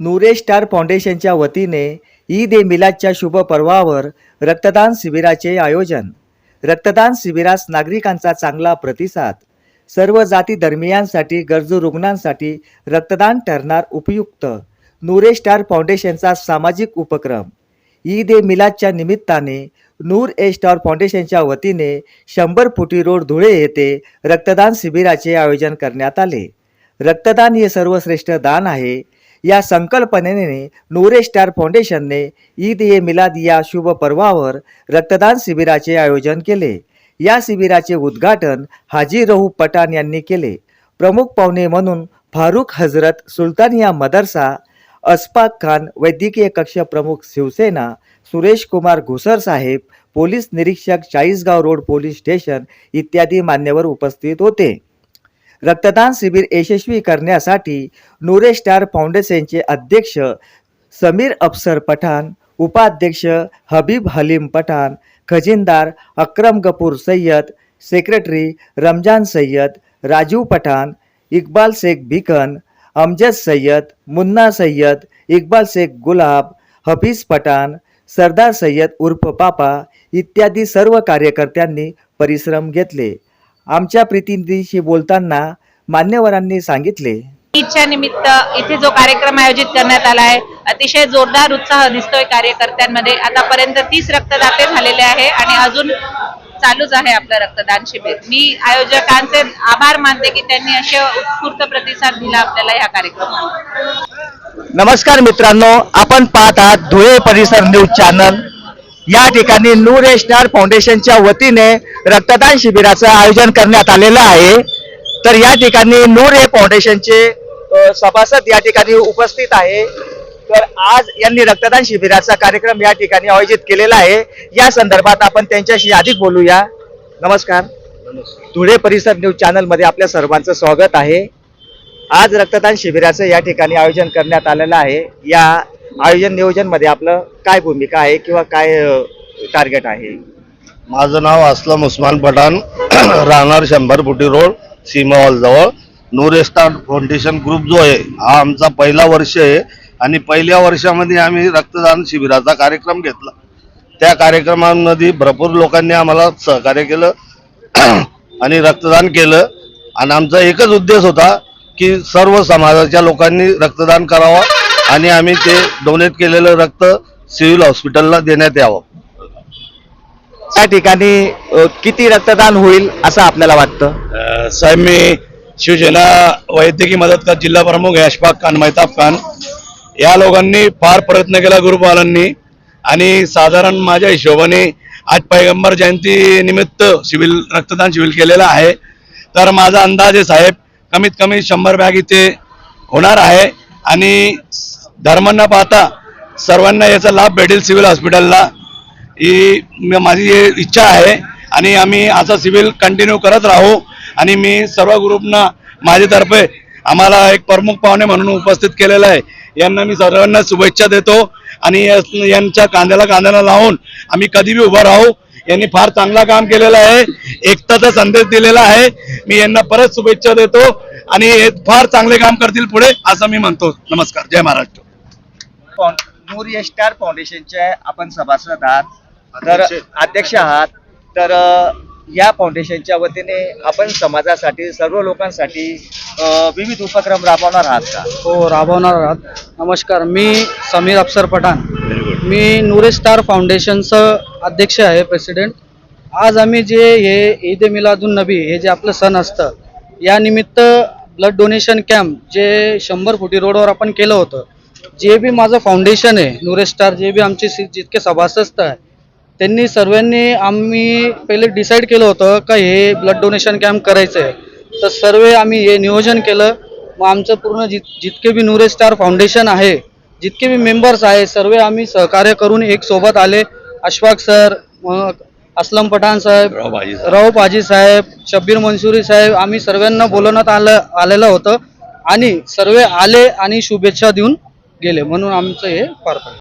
नूरे star फाउंडेशनच्या वतीने ईद ए मिलादच्या शुभ पर्वावर रक्तदान शिबिराचे आयोजन. रक्तदान शिबिरास नागरिकांचा चांगला प्रतिसाद. सर्व जाती धर्मियांसाठी गरजू रुग्णांसाठी रक्तदान ठरणार उपयुक्त नूरे स्टार फाउंडेशनचा सामाजिक उपक्रम. ईद ए मिलादच्या निमित्ताने नूर ए स्टार फाउंडेशनच्या वतीने शंभर फुटी रोड धुळे येथे रक्तदान शिबिराचे आयोजन करण्यात आले. रक्तदान हे सर्वश्रेष्ठ दान आहे. या संकल्पनेने नूरे स्टार फाउंडेशनने ईद ए मिलाद या शुभ पर्वावर रक्तदान शिबिराचे आयोजन केले. या शिबिराचे उद्घाटन हाजी रहू पठाण यांनी केले. प्रमुख पाहुणे म्हणून फारुख हजरत सुलतानिया मदरसा अस्फाक खान वैद्यकीय कक्ष प्रमुख शिवसेना सुरेश कुमार घुसर साहेब पोलीस निरीक्षक चाळीसगाव रोड पोलीस स्टेशन इत्यादी मान्यवर उपस्थित होते. रक्तदान शिबिर यशस्वी करण्यासाठी नूरे स्टार फाउंडेशनचे अध्यक्ष समीर अफसर पठाण उपाध्यक्ष हबीब हलीम पठाण खजिनदार अक्रम गपूर सय्यद सेक्रेटरी रमजान सय्यद राजीव पठाण इक्बाल शेख भिकन अमजद सय्यद मुन्ना सय्यद इक्बाल शेख गुलाब हफीज पठाण सरदार सय्यद उर्फ पापा इत्यादी सर्व कार्यकर्त्यांनी परिश्रम घेतले. आमच्या प्रतिनिधीशी बोलताना मान्यवरांनी सांगितले. ईदच्या निमित्त इथे जो कार्यक्रम आयोजित करण्यात आला आहे अतिशय जोरदार उत्साह दिसतोय कार्यकर्त्यांमध्ये. आतापर्यंत तीस रक्तदाते झालेले आहे आणि अजून चालूच आहे आपलं रक्तदान शिबिर. मी आयोजकांचे आभार मानते की त्यांनी असे उत्स्फूर्त प्रतिसाद दिला आपल्याला ह्या कार्यक्रमात. नमस्कार मित्रांनो आपण पाहत आहात धुळे परिसर न्यूज चॅनल. या ठिकाणी नूर ए स्टार फाउंडेशनच्या वतीने रक्तदान शिबिराचं आयोजन करण्यात आलेलं आहे. तर या ठिकाणी नूर ए फाउंडेशनचे सभासद या ठिकाणी उपस्थित आहे. तर आज यांनी रक्तदान शिबिराचा कार्यक्रम या ठिकाणी आयोजित केलेला आहे. या संदर्भात आपण त्यांच्याशी अधिक बोलूया. नमस्कार. धुळे परिसर न्यूज चॅनलमध्ये आपल्या सर्वांचं स्वागत आहे. आज रक्तदान शिबिराचं या ठिकाणी आयोजन करण्यात आलेलं आहे. या आयोजन नियोजनमध्ये आपलं काय भूमिका आहे किंवा काय टार्गेट आहे? माझं नाव असलम उस्मान पठाण. राहणार शंभर फुटी रोड सीमा हॉल जवळ. नूरेस्टार फाउंडेशन ग्रुप जो आहे हा आमचा पहिला वर्ष आहे. आणि पहिल्या वर्षामध्ये आम्ही रक्तदान शिबिराचा कार्यक्रम घेतला. त्या कार्यक्रमामध्ये भरपूर लोकांनी आम्हाला सहकार्य केलं. आणि रक्तदान केलं. आणि आमचा एकच उद्देश होता की सर्व समाजाच्या लोकांनी रक्तदान करावं. आणि आम्ही ते डोनेट केलेलं रक्त सिव्हिल हॉस्पिटलला देण्यात यावं. त्या ठिकाणी किती रक्तदान होईल असं आपल्याला वाटतं? साहेब मी शिवसेना वैद्यकीय मदत जिल्हा प्रमुख अशफाक खान मैताब खान या लोकांनी फार प्रयत्न केला गुरुपालांनी. आणि साधारण माझ्या हिशोबाने आज पैगंबर जयंती निमित्त सिव्हिल रक्तदान शिबिर केलेलं आहे. तर माझा अंदाज आहे साहेब कमीत कमी शंभर बॅग इथे होणार आहे. आणि धर्मांना पाहता सर्वांना याचा लाभ भेटेल सिव्हिल हॉस्पिटलला. ही माझी हे इच्छा आहे आणि आम्ही असा सिव्हिल कंटिन्यू करत राहू आणि मी सर्व ग्रुपना माझ्यातर्फे आम्हाला एक प्रमुख पाहुणे म्हणून उपस्थित केलेलं आहे. यांना मी सर्वांना शुभेच्छा देतो आणि यांच्या कांद्याला कांद्याला लावून आम्ही कधीबी उभं राहू. यांनी फार चांगला काम केलेलं आहे. एकताचा संदेश दिलेला आहे. मी यांना परत शुभेच्छा देतो आणि हे फार चांगले काम करतील पुढे असं मी म्हणतो. नमस्कार. जय महाराष्ट्र. नूर ए स्टार फाउंडेशनचे आपण सभासद आहात. तर अध्यक्ष. आहात. तर या फाउंडेशनच्या वतीने आपण समाजासाठी सर्व लोकांसाठी अ, विविध उपक्रम राबवणार आहात का? हो राबवणार आहात. नमस्कार मी समीर अफसर पठाण. मी नूरे स्टार फाउंडेशनचं अध्यक्ष आहे प्रेसिडेंट. आज आम्ही जे हे ईद मिलादुन नबी हे जे आपलं सण असतं या निमित्त ब्लड डोनेशन कॅम्प जे शंभर फुटी रोडवर आपण केलं होतं जे बी माझं फाउंडेशन आहे नूरे स्टार जे बी आमचे जितके सभासद आहे त्यांनी सर्वांनी आम्ही पहिले डिसाईड केलं होतं का हे ब्लड डोनेशन कॅम्प करायचं आहे. तर सर्व आम्ही हे नियोजन केलं. मग आमचं पूर्ण जित जितके बी नूरे स्टार फाउंडेशन आहे जितके बी मेंबर्स आहे सर्व आम्ही सहकार्य करून एक सोबत आले. अशफाक सर मग असलम पठाण साहेब राव पाजी साहेब शब्बीर मंसुरी साहेब आम्ही सर्वांना बोलवण्यात आलं आलेलं होतं. आणि सर्व आले आणि शुभेच्छा देऊन गेले म्हणून आमचं हे पार पडलं